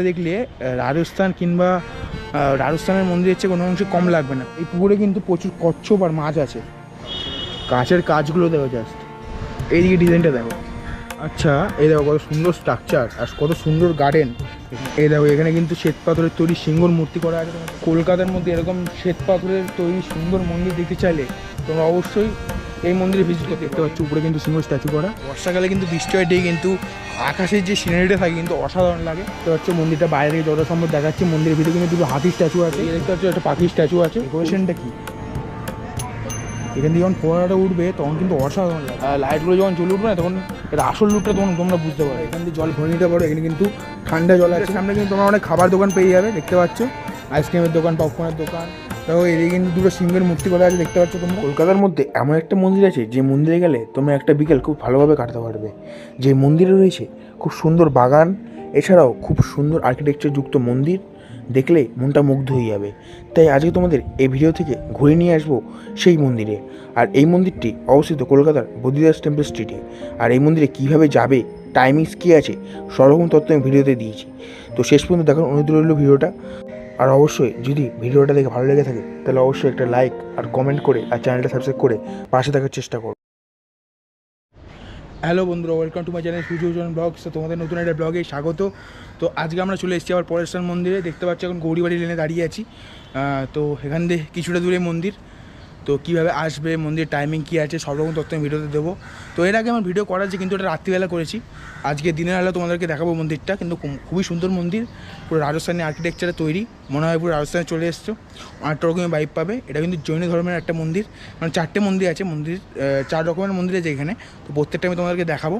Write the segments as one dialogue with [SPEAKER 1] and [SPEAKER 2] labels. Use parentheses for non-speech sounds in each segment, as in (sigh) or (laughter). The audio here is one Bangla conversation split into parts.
[SPEAKER 1] দেখলে রাজস্থান কিংবা রাজস্থানের মন্দিরের চেয়ে কোনো অংশে কম লাগবে না। এই পুকুরে কিন্তু প্রচুর কচ্ছপ আর মাছ আছে। কাছের কাজগুলো দেখো জাস্ট এইদিকে ডিজাইনটা দেখো। আচ্ছা এই দেখো কত সুন্দর স্ট্রাকচার আর কত সুন্দর গার্ডেন এই দেখো, এখানে কিন্তু শ্বেত পাথরের তৈরি সিংহর মূর্তি করা আছে। কলকাতার মধ্যে এরকম শ্বেত পাথরের তৈরি সুন্দর মন্দির দেখতে চাইলে তোমরা অবশ্যই এই মন্দিরে ভিজিট করতে। দেখতে পাচ্ছ উপরে কিন্তু সিংহ স্ট্যাচু করা। বর্ষাকালে কিন্তু বৃষ্টি হয় কিন্তু আকাশের যে সিনারিটা থাকে কিন্তু অসাধারণ লাগে। দেখতে হচ্ছে মন্দিরটা বাইরে থেকে যত সম্ভব দেখাচ্ছে মন্দিরের ভিতরে কিন্তু দুটো হাতির স্ট্যাচু আছে। দেখতে পাচ্ছ একটা পাখির স্ট্যাচু আছে। ডেকোরেশনটা কি? এখান থেকে যখন ফোয়ারাটা উঠবে তখন কিন্তু অসাধারণ লাগে। আর লাইটগুলো যখন জ্বলে উঠবে না তখন এটা আসল লুকটা তখন তোমরা বুঝতে পারো এখান থেকে জল ভরে নিতে পারো এখানে কিন্তু ঠান্ডা জল আছে। সামনে কিন্তু তোমরা অনেক খাবার দোকান পেয়ে যাবে দেখতে পাচ্ছ। আইসক্রিমের দোকান পপকর্নের দোকান। দেখো, এদিকে কিন্তু দুটো সিংহের মূর্তি করা আছে, দেখতে পাচ্ছ তোমরা? কলকাতার মধ্যে এমন একটা মন্দির আছে, যে মন্দিরে গেলে তোমরা একটা বিকেল খুব ভালোভাবে কাটাতে পারবে। যে মন্দিরে রয়েছে খুব সুন্দর বাগান, এছাড়াও খুব সুন্দর আর্কিটেকচার যুক্ত মন্দির, দেখলে মনটা মুগ্ধ হয়ে যাবে। তাই আজকে তোমাদের এই ভিডিও থেকে ঘুরে নিয়ে আসব সেই মন্দিরে। আর এই মন্দিরটি অবস্থিত কলকাতার বদ্রীদাস টেম্পল স্ট্রিটে আর এই মন্দিরে কীভাবে যাবে টাইমিংস কী আছে সব রকম তথ্য আমি ভিডিওতে দিয়েছি। তো শেষ পর্যন্ত দেখার অনুরোধ রইল ভিডিওটা আর অবশ্যই যদি ভিডিওটা দেখে ভালো লেগে থাকে, তাহলে অবশ্যই একটা লাইক আর কমেন্ট করে আর চ্যানেলটা সাবস্ক্রাইব করে পাশে থাকার চেষ্টা করো। হ্যালো বন্ধুরা welcome to my channel Suryajan vlogs তো তোমাদের নতুন একটা ব্লগে স্বাগত। তো আজকে আমরা চলে এসেছি আবার পরেশ্বর মন্দিরে। দেখতে পাচ্ছি এখন গৌরীবাড়ি লেনে দাঁড়িয়ে আছি। তো এখান দিয়ে কিছুটা দূরে মন্দির। তো কীভাবে আসবে মন্দির টাইমিং কী আছে সব রকম তথ্য আমি ভিডিওতে দেবো। তো এর আগে আমার ভিডিও করা আছে কিন্তু এটা রাত্রিবেলা করেছি আজকে দিনের বেলা তোমাদেরকে দেখাবো মন্দিরটা কিন্তু খুবই সুন্দর মন্দির পুরো রাজস্থানী আর্কিটেকচারে তৈরি মনে হয় পুরো রাজস্থানে চলে এসছো অনেকটা রকমের বাইক পাবে। এটা কিন্তু জৈন ধর্মের একটা মন্দির মানে চারটে মন্দির আছে মন্দির চার রকমের মন্দির আছে এখানে তো প্রত্যেকটা আমি তোমাদেরকে দেখাবো।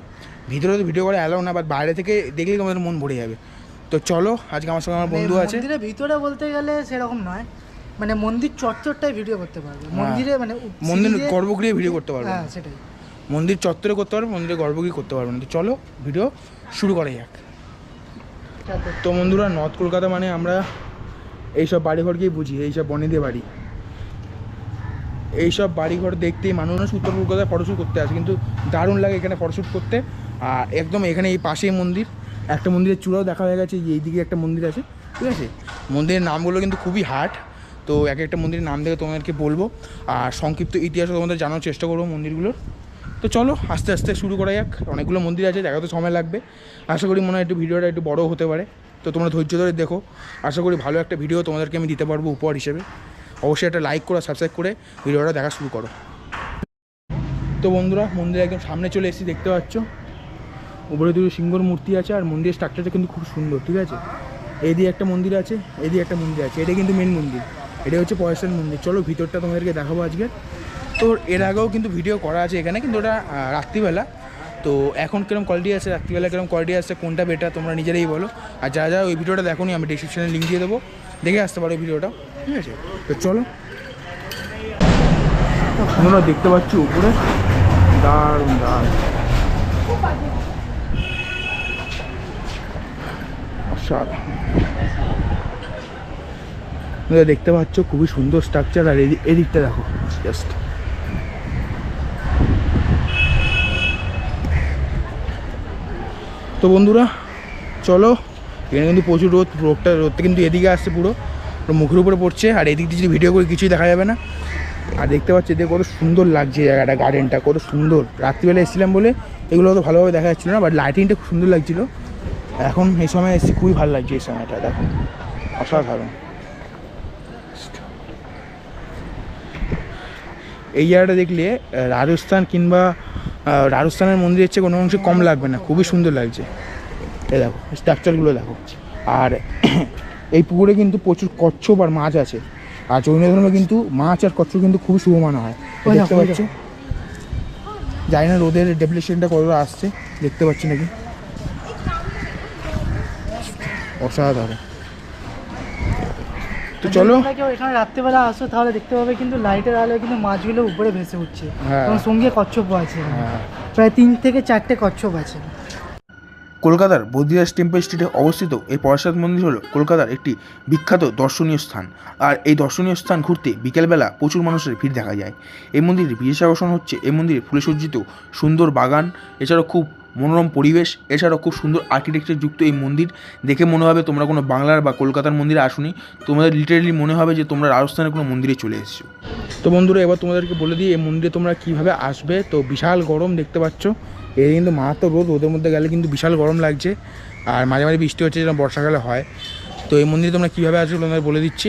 [SPEAKER 1] ভিতরে তো ভিডিও করে অ্যালাউ না বাট বাইরে থেকে দেখলেই তোমাদের মন ভরে যাবে। তো চলো আজকে আমার সঙ্গে আমার বন্ধু আছে।
[SPEAKER 2] ভিতরে বলতে গেলে সেরকম নয়। মানে মন্দির চত্বরটাই ভিডিও করতে পারবে। মন্দিরে মানে
[SPEAKER 1] মন্দির গর্ভগৃহে ভিডিও করতে পারবে।
[SPEAKER 2] হ্যাঁ। সেটাই।
[SPEAKER 1] মন্দির চত্বরে করতে পারবে মন্দিরে গর্ভগৃহ করতে পারবে না। তো চলো ভিডিও শুরু করা যাক। তো বন্ধুরা নর্থ কলকাতা মানে আমরা এইসব বাড়িঘরকেই বুঝি এইসব বনেদে বাড়ি। এইসব বাড়িঘর দেখতেই মানুষ উত্তর কলকাতায় ফটোশ্যুট করতে আসে কিন্তু দারুণ লাগে এখানে ফটোশ্যুট করতে। আর একদম এখানে এই পাশেই মন্দির। একটা মন্দিরের চূড়াও দেখা হয়ে গেছে এই দিকে একটা মন্দির আছে ঠিক আছে? মন্দিরের নামগুলো কিন্তু খুবই হার্ড তো এক একটা মন্দিরের নাম দেখে তোমাদেরকে বলব। আর সংক্ষিপ্ত ইতিহাসও তোমাদের জানার চেষ্টা করব মন্দিরগুলোর। তো চলো, আস্তে আস্তে শুরু করা যাক। অনেকগুলো মন্দির আছে দেখা তো সময় লাগবে। আশা করি মনে হয় একটু ভিডিওটা একটু বড় হতে পারে। তো তোমরা ধৈর্য ধরে দেখো। আশা করি ভালো একটা ভিডিও তোমাদেরকে আমি দিতে পারব উপহার হিসেবে। অবশ্যই একটা লাইক করো সাবস্ক্রাইব করে ভিডিওটা দেখা শুরু করো। তো বন্ধুরা মন্দিরে একদম সামনে চলে এসেছি, দেখতে পাচ্ছ? উপরে দুটো সিংহর মূর্তি আছে, আর মন্দিরের স্ট্রাকচারটা কিন্তু খুব সুন্দর, ঠিক আছে? এই দিয়ে একটা মন্দির আছে এই দিয়ে একটা মন্দির আছে এটা কিন্তু মেন মন্দির। এটা হচ্ছে পয়সার মন্দির। চলো ভিতরটা তোমাদেরকে দেখাবো আজকে। তো এর আগেও কিন্তু ভিডিও করা আছে এখানে, কিন্তু ওটা রাত্রিবেলা। তো এখন কীরকম কোয়ালিটি আছে, রাত্রিবেলা কীরকম কোয়ালিটি আছে, কোনটা বেটার তোমরা নিজেরাই বলো। আর যারা যারা ওই ভিডিওটা দেখো আমি ডিসক্রিপশানে লিঙ্ক দিয়ে দেবো। দেখে আসতে পারো ভিডিওটা। ঠিক আছে? তো চলো। তোমরা দেখতে পাচ্ছ উপরে? দারুণ দারুণ। অসাধারণ। তোমরা দেখতে পাচ্ছ খুবই সুন্দর স্ট্রাকচার আর এদি- এদিকটা দেখো জাস্ট তো বন্ধুরা, চলো, এখানে কিন্তু প্রচুর রোদ, রোদটা রোদটা কিন্তু এদিকে আসছে পুরো পুরো মুখের উপরে পড়ছে, আর এদিক দিয়ে যদি ভিডিও করে কিছুই দেখা যাবে না। আর দেখতে পাচ্ছি এদিকে কত সুন্দর লাগছে জায়গাটা গার্ডেনটা কত সুন্দর। রাত্রিবেলা এসেছিলাম বলে এগুলো অত ভালোভাবে দেখা যাচ্ছিল না বাট লাইটিংটা খুব সুন্দর লাগছিল। এখন এই সময় এসেছি খুবই ভালো লাগছে এই সময়টা, দেখো। অসাধারণ। এই জায়গাটা দেখলে রাজস্থান কিংবা রাজস্থানের মন্দিরের চেয়ে কোনো অংশে কম লাগবে না খুবই সুন্দর লাগছে। এ দেখো স্ট্রাকচারগুলো দেখো। আর (clears throat) এই পুকুরে কিন্তু প্রচুর কচ্ছপ আর মাছ আছে। আর জৈন ধর্মে কিন্তু মাছ আর কচ্ছপ কিন্তু খুবই শুভ মানা হয় দেখতে পাচ্ছ? জানি না রোদের ডেপ্লেশনটা কতটা আসছে দেখতে পাচ্ছি নাকি? অসাধারণ। তো চলো।
[SPEAKER 2] কেউ এখানে রাত্রেবেলা আসো তাহলে দেখতে পাবে কিন্তু লাইটের আলো কিন্তু মাছগুলো উপরে ভেসে উঠছে।
[SPEAKER 1] হ্যাঁ।
[SPEAKER 2] এবং সঙ্গে কচ্ছপ আছে
[SPEAKER 1] হ্যাঁ।
[SPEAKER 2] প্রায় তিন থেকে চারটে কচ্ছপ আছে।
[SPEAKER 1] কলকাতার বদ্রীদাস টেম্পল স্ট্রিটে অবস্থিত এই পরশাদ মন্দির হলো কলকাতার একটি বিখ্যাত দর্শনীয় স্থান। আর এই দর্শনীয় স্থান ঘুরতে বিকেলবেলা প্রচুর মানুষের ভিড় দেখা যায়। এই মন্দিরের বিশেষ আকর্ষণ হচ্ছে এই মন্দিরে ফুলে সজ্জিত সুন্দর বাগান এছাড়াও খুব মনোরম পরিবেশ। এছাড়াও খুব সুন্দর আর্কিটেকচার যুক্ত এই মন্দির। দেখে মনে হবে তোমরা কোনো বাংলার বা কলকাতার মন্দিরে আসুনি। তোমাদের লিটারেলি মনে হবে যে তোমরা রাজস্থানের কোনো মন্দিরে চলে এসেছ। তো বন্ধুরা, এবার তোমাদেরকে বলে দিই, এই মন্দিরে তোমরা কীভাবে আসবে? তো বিশাল গরম দেখতে পাচ্ছ। এই কিন্তু মারাত্মক রোদ, রোদের মধ্যে গেলে কিন্তু বিশাল গরম লাগছে। আর মাঝে মাঝে বৃষ্টি হচ্ছে, যেরকম বর্ষাকালে হয়। তো এই মন্দিরে তোমরা কীভাবে আসবে তোমাদের বলে দিচ্ছি।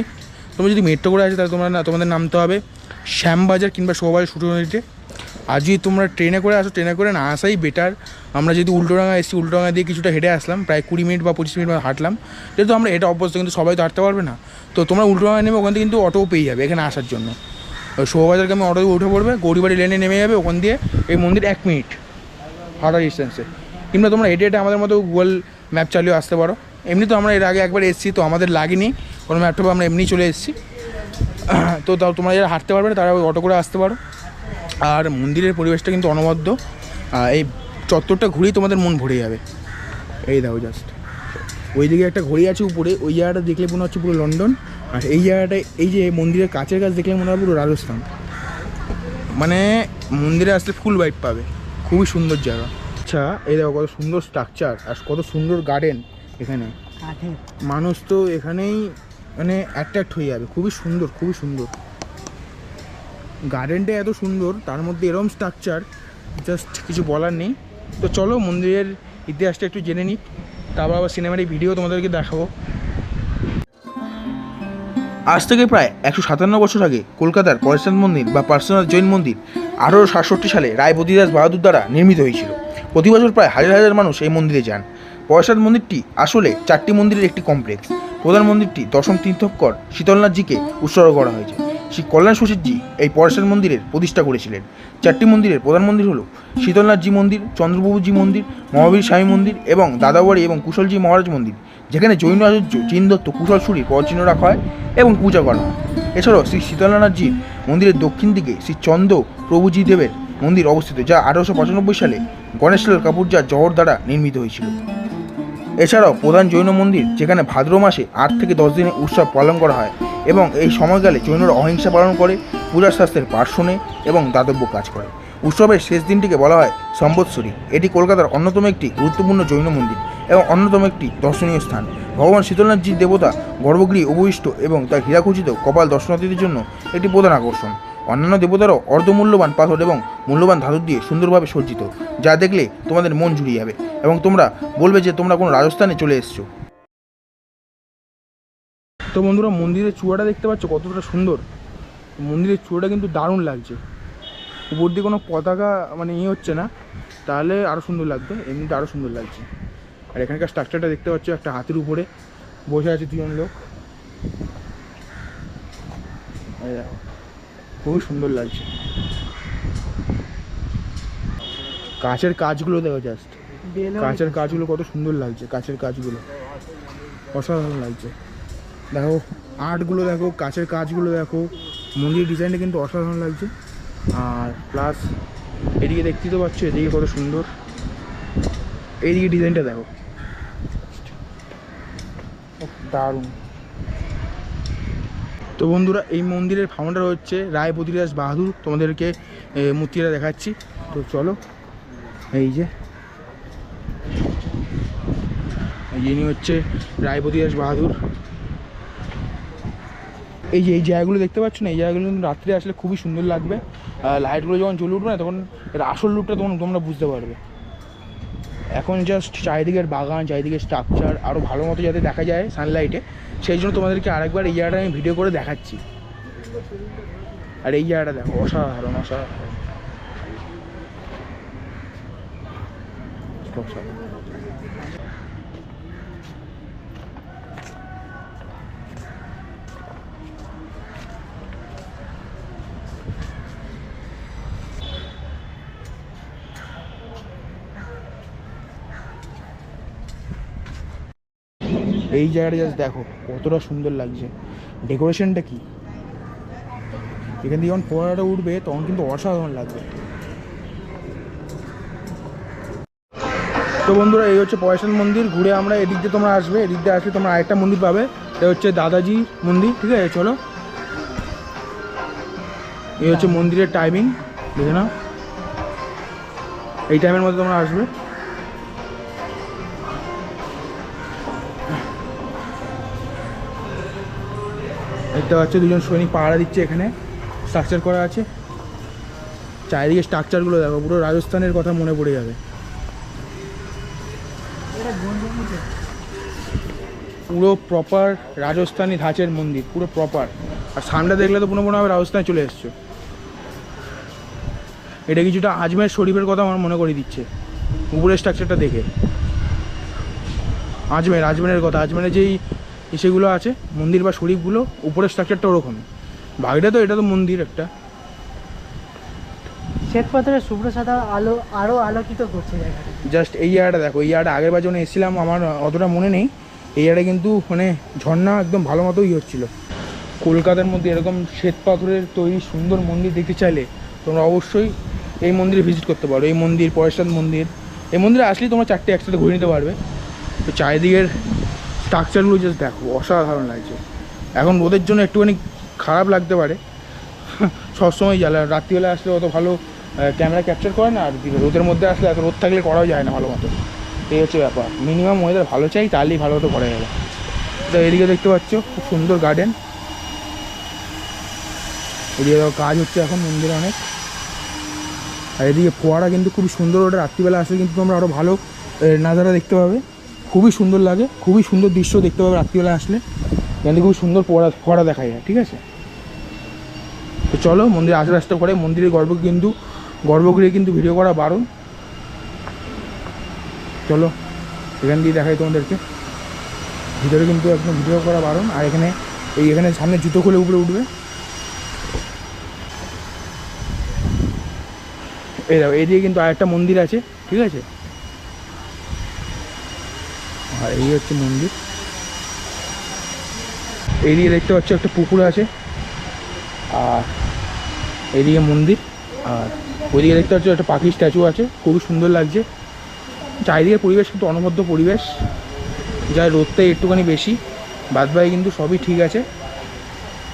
[SPEAKER 1] তোমরা যদি মেট্রো করে আসে, তাহলে তোমরা না, তোমাদের নামতে হবে শ্যামবাজার কিংবা শোভাবাজার সুটনিতে আর যদি তোমরা ট্রেনে করে আসো ট্রেনে করে না আসাই বেটার আমরা যদি উল্টোডাঙা এসেছি উল্টোডাঙা দিয়ে কিছুটা হেঁটে আসলাম, প্রায় কুড়ি মিনিট বা পঁচিশ মিনিট হাঁটলাম। যেহেতু আমরা এটা অভ্যস্ত, কিন্তু সবাই তো হাঁটতে পারবে না। তো তোমরা উল্টোডাঙা নেমে ওখান থেকে কিন্তু অটোও পেয়ে যাবে এখানে আসার জন্য। শোভাবাজারকে আমি অটো উঠে পড়বে, গৌরীবাড়ি লেনে নেমে যাবে, ওখান দিয়ে এই মন্দির এক মিনিট হাঁটা ডিস্টেন্সে কিংবা তোমরা হেঁটে হেঁটে আমাদের মতো গুগল ম্যাপ চালিয়ে আসতে পারো। এমনি তো আমরা এর আগে একবার এসেছি, তো আমাদের লাগেনি। কোনো ম্যাপটা আমরা এমনি চলে এসেছি। তো তাও তোমরা যারা হাঁটতে পারবে না, তারা অটো করে আসতে পারো। আর মন্দিরের পরিবেশটা কিন্তু অনবদ্য। এই চত্বরটা ঘুরেই তোমাদের মন ভরে যাবে। এই দাও জাস্ট ওইদিকে একটা ঘড়ি আছে উপরে ওই জায়গাটা দেখলে মনে হচ্ছে পুরো লন্ডন। আর এই জায়গাটা এই যে মন্দিরের কাছের কাছে দেখলে মনে হয় পুরো রাজস্থান। মানে মন্দিরে আসলে ফুল বাইট পাবে। খুবই সুন্দর জায়গা। আচ্ছা এই দেখো কত সুন্দর স্ট্রাকচার আর কত সুন্দর গার্ডেন এখানে। মানুষ তো এখানেই মানে অ্যাট্রাক্ট হয়ে যাবে। খুবই সুন্দর খুবই সুন্দর। গার্ডেনটা এত সুন্দর তার মধ্যে এরম স্ট্রাকচার জাস্ট কিছু বলার নেই। তো চলো মন্দিরের ইতিহাসটা একটু জেনে নিই, তারপর আবার সিনেমাটিক ভিডিও তোমাদেরকে দেখাবো। আজ থেকে প্রায় একশো সাতান্ন বছর আগে কলকাতার পরেশনাথ মন্দির বা পার্শ্বনাথ জৈন মন্দির আঠারোশো সাতষট্টি সালে রায় বদিদাস বাহাদুর দ্বারা নির্মিত হয়েছিল। প্রতি বছর প্রায় হাজার হাজার মানুষ এই মন্দিরে যান। পয়সাদ মন্দিরটি আসলে চারটি মন্দিরের একটি কমপ্লেক্স প্রধান মন্দিরটি দশম তীর্থঙ্কর শীতলনাথজিকে উৎসর্গ করা হয়েছে। শ্রী কল্যাণ সুশীতজি এই পরেশনাথ মন্দিরের প্রতিষ্ঠা করেছিলেন। চারটি মন্দিরের প্রধান মন্দির হল শীতলনাথজি মন্দির চন্দ্রবাবুজি মন্দির, মহাবীর স্বামী মন্দির এবং দাদাবাড়ি এবং কুশলজি মহারাজ মন্দির, যেখানে জৈন আচার্য চীন দত্ত কুশল সুরির পদচিহ্ন রাখা হয় এবং পূজা করা হয়। এছাড়াও শ্রী শীতলনাথজির মন্দিরের দক্ষিণ দিকে শ্রী চন্দ্র প্রভুজি দেবের মন্দির অবস্থিত, যা আঠারোশো পঁচানব্বই সালে গণেশলাল কাপুরজা জহর দ্বারা নির্মিত হয়েছিল। এছাড়াও প্রধান জৈন মন্দির, যেখানে ভাদ্র মাসে আট থেকে দশ দিনের উৎসব পালন করা হয় এবং এই সময়কালে জৈনরা অহিংসা পালন করে পূজার শাস্ত্রের পাঠ শোনে এবং দাতব্য কাজ করে। উৎসবের শেষ দিনটিকে বলা হয় সম্বৎসরী। এটি কলকাতার অন্যতম একটি গুরুত্বপূর্ণ জৈন মন্দির এবং অন্যতম একটি দর্শনীয় স্থান। ভগবান শীতলনাথজির দেবতা, গর্ভগৃহে উপবিষ্ট এবং তার হীরাখচিত কপাল দর্শনার্থীদের জন্য একটি প্রধান আকর্ষণ। অন্যান্য দেবতারাও অর্ধমূল্যবান পাথর এবং মূল্যবান ধাতু দিয়ে সুন্দরভাবে সজ্জিত যা দেখলে তোমাদের মন জুড়িয়ে যাবে এবং তোমরা বলবে যে তোমরা কোনো রাজস্থানে চলে এসছো। তো বন্ধুরা মন্দিরের চূড়াটা দেখতে পাচ্ছ কতটা সুন্দর। মন্দিরের চূড়াটা কিন্তু দারুণ লাগছে। উপর দিয়ে কোনো পতাকা মানে ইয়ে হচ্ছে না তাহলে আরও সুন্দর লাগবে এমনিতে আরও সুন্দর লাগছে। আর এখানকার স্ট্রাকচারটা দেখতে পাচ্ছ একটা হাতির উপরে বসে আছে দুজন লোক। দেখো, খুবই সুন্দর লাগছে। কাঁচের কাজগুলো দেখো জাস্ট কাঁচের কাজগুলো কত সুন্দর লাগছে কাঁচের কাজগুলো। অসাধারণ লাগছে। দেখো আর্টগুলো দেখো কাঁচের কাজগুলো দেখো মন্দির ডিজাইনটা কিন্তু অসাধারণ লাগছে। আর প্লাস এদিকে দেখতেই তো পাচ্ছ এদিকে কত সুন্দর। এইদিকে ডিজাইনটা দেখো। দারুণ। তো বন্ধুরা, এই মন্দিরের ফাউন্ডার হচ্ছে রায় বদিরাজ বাহাদুর। তোমাদেরকে মূর্তিটা দেখাচ্ছি। তো চলো, এই যে ইনি হচ্ছে রায়বদিদাস বাহাদুর। এই যে, এই জায়গাগুলো দেখতে পাচ্ছ না? এই জায়গাগুলো কিন্তু রাত্রে আসলে খুবই সুন্দর লাগবে। লাইটগুলো যখন জ্বলে উঠবে না, তখন এর আসল লুকটা তখন তোমরা বুঝতে পারবে। এখন জাস্ট চারিদিকের বাগান, চারিদিকের স্ট্রাকচার আরও ভালো মতো যাতে দেখা যায় সানলাইটে সেই জন্য তোমাদেরকে আরেকবার এই জায়গাটা আমি ভিডিও করে দেখাচ্ছি। আর এই জায়গাটা দেখো, অসাধারণ অসাধারণ। অসাধারণ এই জায়গাটা জাস্ট দেখো, কতটা সুন্দর লাগছে। ডেকোরেশনটা কি? এখান দিয়ে যখন ফোয়ারাটা উঠবে, তখন কিন্তু অসাধারণ লাগবে। তো বন্ধুরা, এই হচ্ছে পয়সান মন্দির। ঘুরে আমরা এদিক দিয়ে তোমরা আসবে, এদিক দিয়ে আসলে তোমরা আরেকটা মন্দির পাবে। এটা হচ্ছে দাদাজি মন্দির, ঠিক আছে? চলো। এই হচ্ছে মন্দিরের টাইমিং বুঝে না এই টাইমের মধ্যে তোমরা আসবে। দেখতে পাচ্ছ, দুজন সৈনিক পাহারা দিচ্ছে এখানে। স্ট্রাকচার করা আছে। চারিদিকে স্ট্রাকচারগুলো দেখো, পুরো রাজস্থানের কথা মনে পড়ে যাবে। পুরো প্রপার রাজস্থানী ধাঁচের মন্দির, পুরো প্রপার আর সামনে দেখলে তো পুরো মনে রাজস্থানে চলে এসছো। এটা কিছুটা আজমের শরীফের কথা আমার মনে করে দিচ্ছে। উপরের স্ট্রাকচারটা দেখে। আজমের, আজমেরের কথা, আজমেরের যেই ইসেগুলো আছে মন্দির বা শরীফগুলো উপরের স্ট্রাকচারটা ওরকমই। বাকিটা তো এটা তো মন্দির একটা।
[SPEAKER 2] শ্বেত পাথরের শুভ্র সাদা আলো আরও আলোকিত করছে
[SPEAKER 1] জাস্ট এই জায়গাটা দেখো এই জায়গাটা আগের বার যখন এসেছিলাম আমার অতটা মনে নেই। এই জায়গাটা কিন্তু মানে ঝর্ণা একদম ভালো মতোই হচ্ছিল। কলকাতার মধ্যে এরকম শ্বেত পাথরের তৈরি সুন্দর মন্দির দেখতে চাইলে তোমরা অবশ্যই এই মন্দিরে ভিজিট করতে পারো। এই মন্দির পরেশনাথ মন্দির। এই মন্দিরে আসলেই তোমরা চারটে একসাথে ঘুরে নিতে পারবে। তো চারিদিকের স্ট্রাকচারগুলো জাস্ট দেখো, অসাধারণ লাগছে। এখন রোদের জন্য একটুখানি খারাপ লাগতে পারে। সবসময় জ্বালা, রাত্রিবেলা আসলে অত ভালো ক্যামেরা ক্যাপচার করে না, আর রোদের মধ্যে আসলে এত রোদ থাকলে করাও যায় না ভালো মতো। এই হচ্ছে ব্যাপার। মিনিমাম ওয়েদার ভালো চাই, তাহলেই ভালো মতো করা যাবে। তো এদিকে দেখতে পাচ্ছ, খুব সুন্দর গার্ডেন এদিকে কাজ হচ্ছে এখন মন্দিরে অনেক। আর এদিকে ফোয়ারা কিন্তু খুবই সুন্দর, ওটা রাত্রিবেলা আসলে কিন্তু তোমরা আরও ভালো নাজারা দেখতে পাবে। খুবই সুন্দর লাগে, খুবই সুন্দর দৃশ্য দেখতে পাবে রাত্রিবেলা আসলে। এখান থেকে খুব সুন্দর ফোয়ারা ফোয়ারা দেখা যায় ঠিক আছে? তো চলো, মন্দিরে আস্তে আস্তে করে মন্দিরের গর্ব কিন্তু, গর্ভগৃহে কিন্তু ভিডিও করা বারণ। চলো, এখান দিয়ে দেখাই তোমাদেরকে। ভিতরে কিন্তু একদম ভিডিও করা বারণ, আর এখানে, এই এখানে সামনে জুতো খুলে উপরে উঠবে। এই দেখো এইদিকে কিন্তু আরেকটা মন্দির আছে, ঠিক আছে? আর এই হচ্ছে মন্দির। এইদিকে দেখতে পাচ্ছ একটা পুকুর আছে। আর এইদিকে মন্দির। আর ওইদিকে দেখতে পাচ্ছ একটা পাখির স্ট্যাচু আছে, খুবই সুন্দর লাগছে। চারিদিকের পরিবেশ কিন্তু অনবদ্য পরিবেশ যার রোদটাই একটুখানি বেশি বাদ বাকি কিন্তু সবই ঠিক আছে।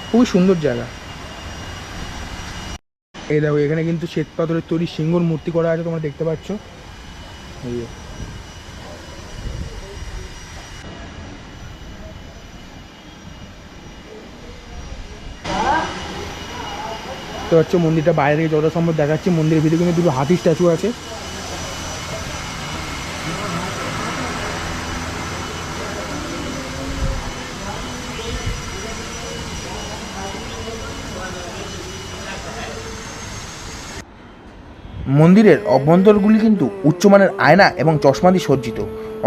[SPEAKER 1] খুবই সুন্দর জায়গা। এই দেখো, এখানে কিন্তু শ্বেত পাথরের তৈরি সিংহর মূর্তি করা আছে, তোমরা দেখতে পাচ্ছ। এই যে। তো হচ্ছে মন্দিরটা বাইরে থেকে যত সম্ভব দেখাচ্ছে। মন্দিরের ভিতরে কিন্তু দুটো হাতির স্ট্যাচু আছে।
[SPEAKER 3] মন্দিরের অভ্যন্তরগুলি কিন্তু উচ্চমানের আয়না এবং চশমা দিয়ে সজ্জিত।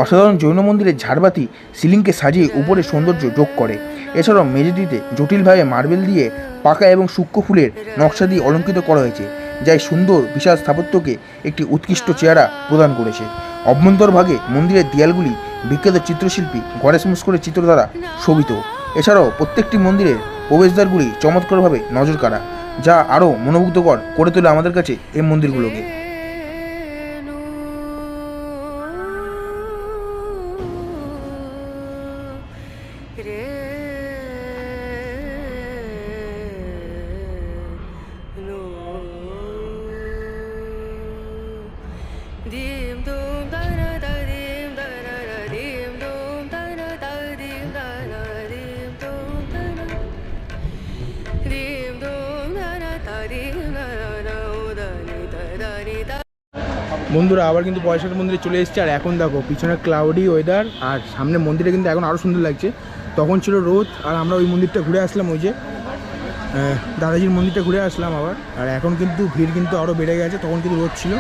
[SPEAKER 3] অসাধারণ জৈন মন্দিরের ঝাড়বাতি সিলিংকে সাজিয়ে উপরে সৌন্দর্য যোগ করে। এছাড়াও মেঝেটিতে জটিলভাবে মার্বেল দিয়ে পাকা এবং সূক্ষ্ম ফুলের নকশা দিয়ে অলঙ্কৃত করা হয়েছে যা এই সুন্দর বিশাল স্থাপত্যকে একটি উৎকৃষ্ট চেহারা প্রদান করেছে। অভ্যন্তরভাগে মন্দিরের দেয়ালগুলি বিখ্যাত চিত্রশিল্পী গণেশ মুস্করের চিত্র দ্বারা শোভিত। এছাড়াও প্রত্যেকটি মন্দিরের প্রবেশদ্বারগুলি চমৎকারভাবে নজর কাড়া যা আরও মনোমুগ্ধকর করে তোলে আমাদের কাছে এই মন্দিরগুলোকে।
[SPEAKER 1] আবার কিন্তু পয়সার মন্দিরে চলে এসেছে। আর এখন দেখো, পিছনে ক্লাউডি ওয়েদার আর সামনে মন্দিরে কিন্তু এখন আরও সুন্দর লাগছে। তখন ছিল রোদ, আর আমরা ওই মন্দিরটা ঘুরে আসলাম ওই যে দাদাজির মন্দিরটা ঘুরে আসলাম আবার। আর এখন কিন্তু ভিড় কিন্তু আরও বেড়ে গেছে, তখন কিন্তু রোদ ছিল।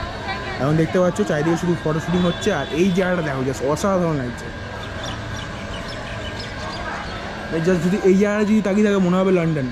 [SPEAKER 1] এখন দেখতে পাচ্ছ, চারিদিকে শুধু ফটো শুটিং হচ্ছে, আর এই জায়গাটা দেখো জাস্ট অসাধারণ লাগছে। জাস্ট যদি এই জায়গাটা যদি তাকিয়ে থাকে, মনে হবে লন্ডন।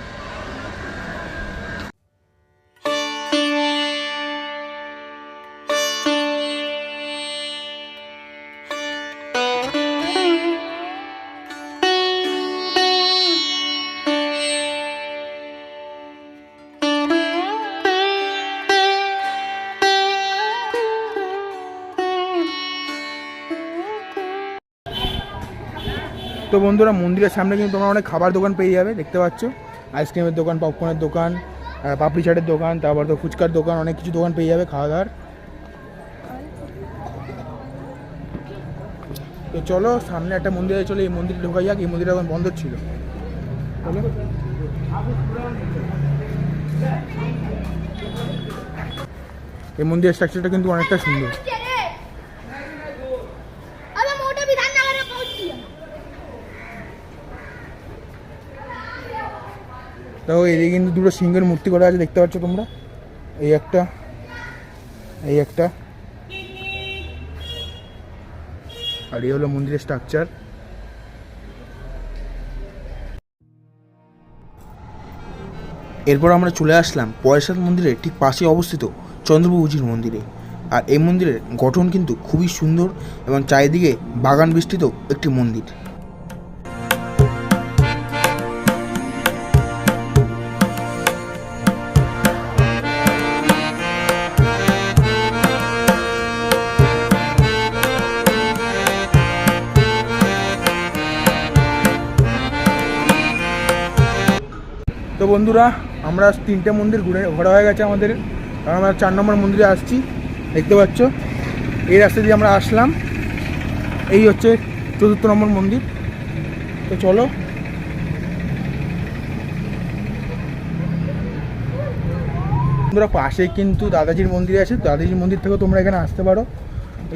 [SPEAKER 1] তো বন্ধুরা, মন্দিরের সামনে কিন্তু তোমরা অনেক খাবার দোকান পেয়ে যাবে, দেখতে পাচ্ছ। আইসক্রিমের দোকান পপকর্নের দোকান পাপড়ি চাটের দোকান, তারপর তো ফুচকার দোকান, অনেক কিছু দোকান পেয়ে যাবে খাওয়া দাওয়ার। তো চলো, সামনে একটা মন্দিরে চলে এই মন্দিরে ঢোকা যাক, এই মন্দিরটা এখন বন্ধ ছিল। এই মন্দিরের স্ট্রাকচারটা কিন্তু অনেকটা সুন্দর। দেখো এদিকে কিন্তু দুটো সিংহের মূর্তি করা আছে, দেখতে পাচ্ছ তোমরা? এই একটা এই একটা। আর এই হলো মন্দিরের স্ট্রাকচার
[SPEAKER 3] এরপর আমরা চলে আসলাম পয়সাদ মন্দিরের ঠিক পাশে অবস্থিত চন্দ্রবাবুজির মন্দিরে। আর এই মন্দিরের গঠন কিন্তু খুবই সুন্দর এবং চারিদিকে বাগান বিস্তৃত একটি মন্দির।
[SPEAKER 1] বন্ধুরা, আমরা তিনটে মন্দির ঘুরে ঘোরা হয়ে গেছে আমাদের। আমরা চার নম্বর মন্দিরে আসছি, দেখতে পাচ্ছ? এই রাস্তা দিয়ে আমরা আসলাম। এই হচ্ছে চতুর্থ নম্বর মন্দির। তো চলো। বন্ধুরা, পাশে কিন্তু দাদাজির মন্দির আছে। দাদাজির মন্দির থেকেও তোমরা এখানে আসতে পারো।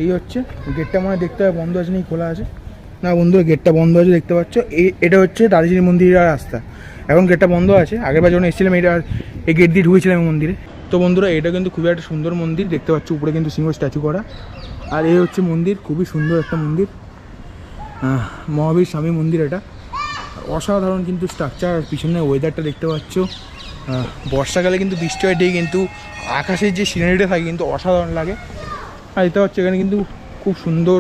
[SPEAKER 1] এই হচ্ছে গেটটা মনে দেখতে হবে, বন্ধ আছে নাকি খোলা আছে? না বন্ধুরা গেটটা বন্ধ আছে, দেখতে পাচ্ছ? এটা হচ্ছে দাদাজির মন্দিরের রাস্তা। এখন গেটটা বন্ধ আছে। আগেরবার যখন এসেছিলাম, এটা, এই গেট দিয়ে ঢুকেছিলাম মন্দিরে। তো বন্ধুরা, এটা কিন্তু খুবই একটা সুন্দর মন্দির। দেখতে পাচ্ছ উপরে কিন্তু সিংহ স্ট্যাচু করা। আর এই হচ্ছে মন্দির, খুবই সুন্দর একটা মন্দির। মহাবীর স্বামী মন্দির এটা। অসাধারণ কিন্তু স্ট্রাকচার পিছনে ওয়েদারটা দেখতে পাচ্ছ। বর্ষাকালে কিন্তু বৃষ্টি হয় কিন্তু আকাশের যে সিনারিটা থাকে, কিন্তু অসাধারণ লাগে। আর দেখতে পাচ্ছ, এখানে কিন্তু খুব সুন্দর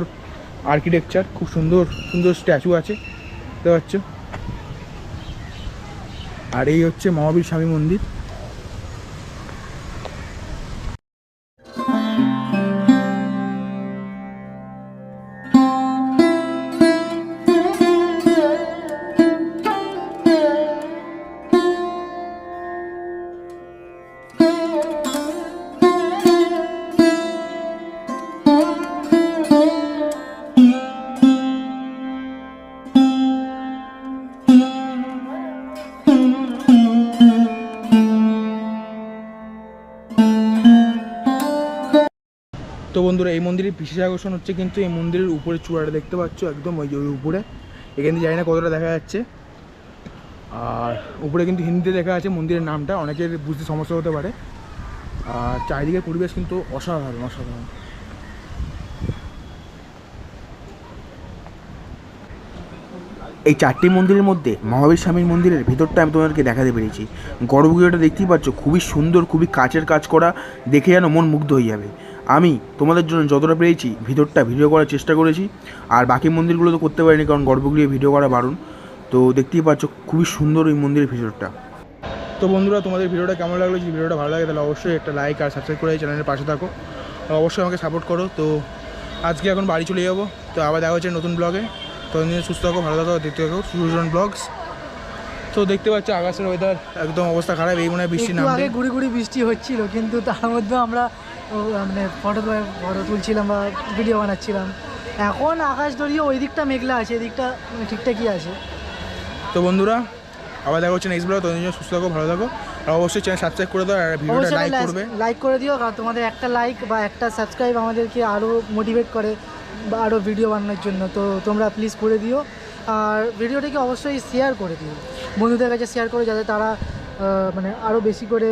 [SPEAKER 1] আর্কিটেকচার খুব সুন্দর সুন্দর স্ট্যাচু আছে দেখতে পাচ্ছ। আর এই হচ্ছে মহাবীর স্বামী মন্দির। তো বন্ধুরা, এই মন্দিরের বিশেষ আকর্ষণ হচ্ছে কিন্তু এই মন্দিরের উপরে চূড়াটা দেখতে পাচ্ছ, একদম ওই ওই উপরে। এখানে জানি না কতটা দেখা যাচ্ছে। আর উপরে কিন্তু হিন্দিতে লেখা আছে মন্দিরের নামটা, অনেকের বুঝতে সমস্যা হতে পারে। আর চারিদিকের পরিবেশ কিন্তু অসাধারণ অসাধারণ।
[SPEAKER 3] এই চারটি মন্দিরের মধ্যে মহাবীর স্বামীর মন্দিরের ভিতরটা আমি তোমাদেরকে দেখাতে পেরেছি। গর্ভগৃহটা দেখতেই পাচ্ছ, খুবই সুন্দর, খুবই কাচের কাজ করা, দেখে যেন মন মুগ্ধ হয়ে যাবে। আমি তোমাদের জন্য যতটা পেরেছি ভিতরটা ভিডিও করার চেষ্টা করেছি, আর বাকি মন্দিরগুলো তো করতে পারিনি, কারণ গর্ভগৃহে ভিডিও করা বারণ। তো দেখতেই পাচ্ছ, খুবই সুন্দর ওই মন্দিরের ভিতরটা।
[SPEAKER 1] তো বন্ধুরা, তোমাদের ভিডিওটা কেমন লাগল? যদি ভিডিওটা ভালো লাগে, তাহলে অবশ্যই একটা লাইক আর সাবস্ক্রাইব করে চ্যানেলের পাশে থাকো। অবশ্যই আমাকে সাপোর্ট করো। তো আজকে এখন বাড়ি চলে যাব। তো আবার দেখা হচ্ছে নতুন ব্লগে ততদিন সুস্থ থাকো ভালো থাকো। দেখতে থাকো সুজন ব্লগস তো দেখতে পাচ্ছ আকাশের ওয়েদার একদম অবস্থা খারাপ এই মনে হয় বৃষ্টি নামবে।
[SPEAKER 2] আগে গুড়ি গুড়ি বৃষ্টি হচ্ছিল কিন্তু তার মধ্যে আমরা মানে ফটো ফটো তুলছিলাম বা ভিডিও বানাচ্ছিলাম। এখন আকাশ দড়িয়ে ওই দিকটা মেঘলা আছে এদিকটা ঠিকঠাকই আছে।
[SPEAKER 1] তো বন্ধুরা আবার দেখা হচ্ছে নেক্সট ব্লগ ততদিন জন্য সুস্থ থাকো ভালো থাকো। আর অবশ্যই চ্যানেল সাবস্ক্রাইব করে দাও আর ভিডিওটা লাইক করবে।
[SPEAKER 2] লাইক করে দিও কারণ তোমাদের একটা লাইক বা একটা সাবস্ক্রাইব আমাদেরকে আরও মোটিভেট করে। আরও ভিডিও বানানোর জন্য, তো তোমরা প্লিজ করে দিও। আর ভিডিওটিকে অবশ্যই শেয়ার করে দিও। বন্ধুদের কাছে শেয়ার করে, যাতে তারা মানে আরও বেশি করে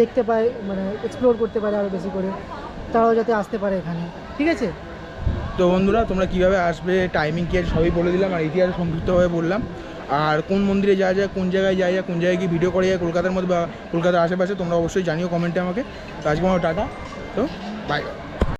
[SPEAKER 2] দেখতে পায় মানে এক্সপ্লোর করতে পারে আরও বেশি করে। তারাও যাতে আসতে পারে এখানে। ঠিক আছে?
[SPEAKER 1] তো বন্ধুরা, তোমরা কীভাবে আসবে টাইমিং কি আছে, সবই বলে দিলাম, আর ইতিহাস সংক্ষিপ্তভাবে বললাম। আর কোন মন্দিরে যাওয়া যায়, কোন জায়গায় যাওয়া যায়, কোন জায়গায় কি ভিডিও করা যায়, কলকাতার মধ্যে বা কলকাতার আশেপাশে, তোমরা অবশ্যই জানিও কমেন্টে আমাকে। তো আজকে আমার টাটা, তো বাই